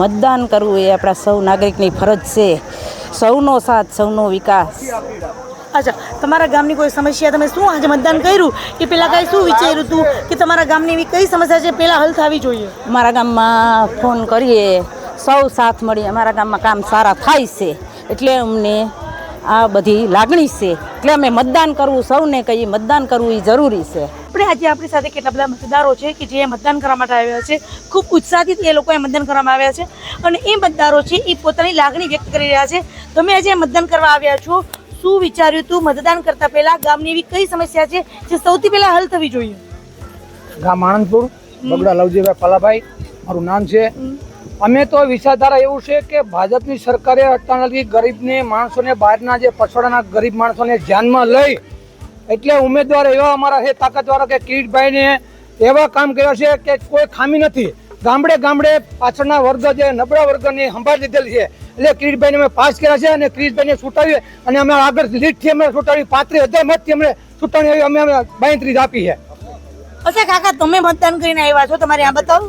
મતદાન કરવું એ આપણા સૌ નાગરિકની ફરજ છે. સૌનો સાથ સૌનો વિકાસ. અચ્છા તમારા ગામની કોઈ સમસ્યા? તમે શું આજે મતદાન કર્યું? કે પેલા કાંઈ શું વિચાર્યું હતું કે તમારા ગામની એવી કઈ સમસ્યા છે? પેલા હલ થવી જોઈએ. અમારા ગામમાં ફોન કરીએ સૌ સાથ મળી અમારા ગામમાં કામ સારા થાય છે. એટલે અમને આ બધી લાગણી છે. એટલે અમે મતદાન કરવું સૌને કહીએ મતદાન કરવું એ જરૂરી છે. આજે આપણી સાથે કેટલા બધા મતદારો છે કે જે મતદાન કરવા માટે આવ્યા છે. ખૂબ ઉત્સાહથી એ લોકોએ મતદાન કરવામાં આવ્યા છે. અને એ મતદારો છે એ પોતાની લાગણી વ્યક્ત કરી રહ્યા છે. તમે આજે મતદાન કરવા આવ્યા છો. શું વિચાર્યું તું? મતદાન કરતા પહેલા ગામની એવી કઈ સમસ્યા છે જે સૌથી પહેલા હલ થવી જોઈએ? ગામ આણંદપુર બગડા લવજીભાઈ પલાભાઈ મારું નામ છે. અમે તો વિચારધારા એવું છે કે ભાજપની સરકારે અત્યારથી ગરીબને માણસોને બહારના જે પછોડાના ગરીબ માણસોને ધ્યાનમાં લઈ એટલે ઉમેદવાર એવા અમારા છે, તાકાતવાળા કે કિરીટભાઈને એવા કામ કર્યા છે કે કોઈ ખામી નથી. ગામડે ગામડે પાછળના વર્ગ જે નબળા વર્ગની સંભાળ લીધેલી છે. એટલે કિરીટભાઈને અમે પાસ કર્યા છે અને કિરીટભાઈને છૂટાવી અને અમે આગળ લીડથી અમે છૂટાવી પાંત્રીસ હજાર મતથી અમને ચૂંટણી આવી અમે અમે બાયત્રીસ આપી છે. અચ્છા કાકા, તમે મતદાન કરીને આવ્યા છો, તમારે આ બતાવો.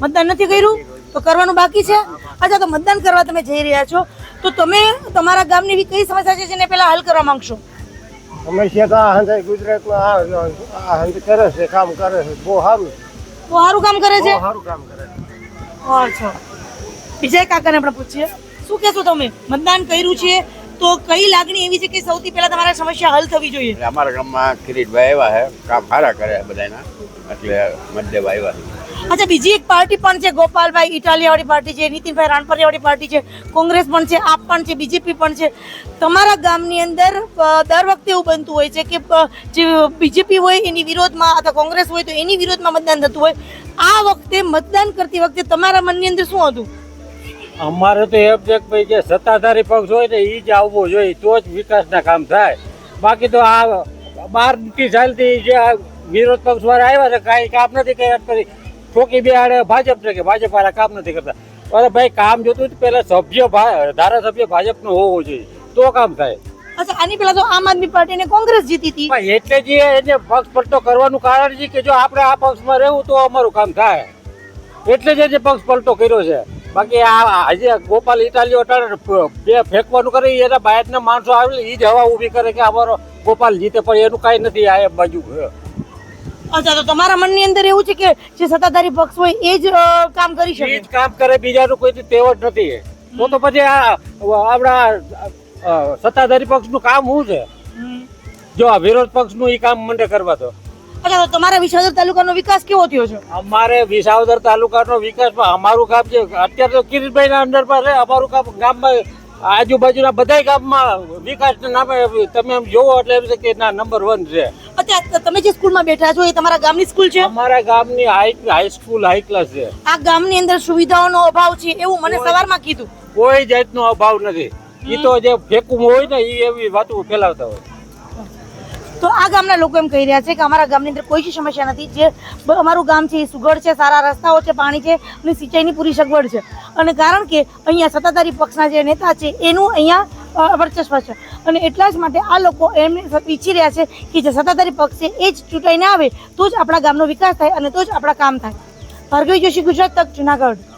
મતદાન નથી કર્યું? તો કરવાનું બાકી છે? અચ્છા, તો મતદાન કરવા તમે જઈ રહ્યા છો. તો તમે તમારા ગામની કઈ સમસ્યા છે જેને પહેલાં હલ કરવા માંગશો? સમસ્યા તો આ હંધાઈ ગુજરાતમાં આ આ હંધ કરે છે કામ કરે છે. બહુ સારું બહુ સારું કામ કરે છે? બહુ સારું કામ કરે છે. અચ્છા. વિજય કાકાને આપણે પૂછીએ. શું કહેશો તમે? મતદાન કર્યું છે તો કઈ લાગણી એવી છે કે સૌથી પહેલા તમારા સમસ્યા હલ થવી જોઈએ? અમારા ગામમાં કિરીટભાઈ આવ્યા છે કામ સારા કરે બધાના એટલે મતદેવ આવ્યા છે. અચ્છા, બીજી એક પાર્ટી પણ છે, ગોપાલભાઈ ઇટાલિયાવાળી પાર્ટી છે, નીતિનભાઈ રાણપરિયાવાળી પાર્ટી છે, કોંગ્રેસ પણ છે, આપ પણ છે, બીજેપી પણ છે. તમારા ગામની અંદર દર વખતે એવું બનતું હોય છે કે જે બીજેપી હોય એની વિરોધમાં અથવા કોંગ્રેસ હોય તો એની વિરોધમાં મતદાન થતું હોય. આ વખતે મતદાન કરતી વખતે તમારા મનની અંદર શું હતું? અમારે તો એમ છે કે જે સત્તાધારી પક્ષ હોય ને એ જ આવવો જોઈએ, તો જ વિકાસના કામ થાય. બાકી તો આ બહારથી ચાલતી જે વિરોધ પક્ષ વાળા આવ્યા છે, કાંઈ કામ નથી કર્યા કરી ઠોકી ભાજપ છે કે ભાજપ વાળા કામ નથી કરતા. અરે ભાઈ કામ જોતું જ પહેલા સભ્ય ધારાસભ્ય ભાજપનો હોવો જોઈએ. તો કામ થાય. અચ્છા આની પેલા તો આમ આદમી પાર્ટી ને કોંગ્રેસ જીતી હતી. એટલે જે એને પક્ષ પલટો કરવાનું કારણ છે કે જો આપણે આ પક્ષમાં રહેવું તો અમારું કામ થાય. એટલે જ એને પક્ષ પલટો કર્યો છે. બાકી આ આજે ગોપાલ ઇટાલીઓ બે ફેંકવાનું કરે એના બહારના માણસો આવે એ જ હવા ઊભી કરે કે અમારો ગોપાલ જીતે પણ એનું કાંઈ નથી આ બાજુ. અચ્છા તો તમારા મનની અંદર એવું છે કે જે સત્તાધારી પક્ષ હોય એ જ કામ કરી એ શકે જ કામ કરે બીજાનું કોઈ તેવડ નથી તો તો પછી આ આપણા સત્તાધારી પક્ષનું કામ શું છે? જો આ વિરોધ પક્ષનું એ કામ મંડે કરવા તો અચ્છા તો તમારા વિસાવદર તાલુકાનો વિકાસ કેવો થયો છે? અમારે વિસાવદર તાલુકાનો વિકાસમાં અમારું કામ છે અત્યારે તો કિરીટભાઈના અંડરમાં છે અમારું કામ ગામમાં આજુબાજુના બધા ગામમાં વિકાસના નામે તમે એમ જોવો એટલે એમ છે કે ના નંબર વન છે. અચ્છા તમે જે સ્કૂલમાં બેઠા છો એ તમારા ગામની સ્કૂલ છે? અમારા ગામની હાઈ હાઈસ્કૂલ હાઈ ક્લાસ છે. આ ગામની અંદર સુવિધાઓનો અભાવ છે એવું મને સવારમાં કીધું. કોઈ જાતનો અભાવ નથી. એ તો જે ફેકું હોય ને એ એવી વાતો ફેલાવતા હોય. તો આ ગામના લોકો એમ કહી રહ્યા છે કે અમારા ગામની અંદર કોઈ સમસ્યા નથી. જે અમારું ગામ છે એ સુઘડ છે, સારા રસ્તાઓ છે, પાણી છે અને સિંચાઈની પૂરી સગવડ છે. અને કારણ કે અહીંયા સત્તાધારી પક્ષના જે નેતા છે એનું અહીંયા વર્ચસ્વ છે. અને એટલા જ માટે આ લોકો એમ ઈચ્છી રહ્યા છે કે જે સત્તાધારી પક્ષ છે એ જ ચૂંટાઈને આવે, તો જ આપણા ગામનો વિકાસ થાય અને તો જ આપણા કામ થાય. ભાર્ગવી જોશી, ગુજરાત તક, જુનાગઢ.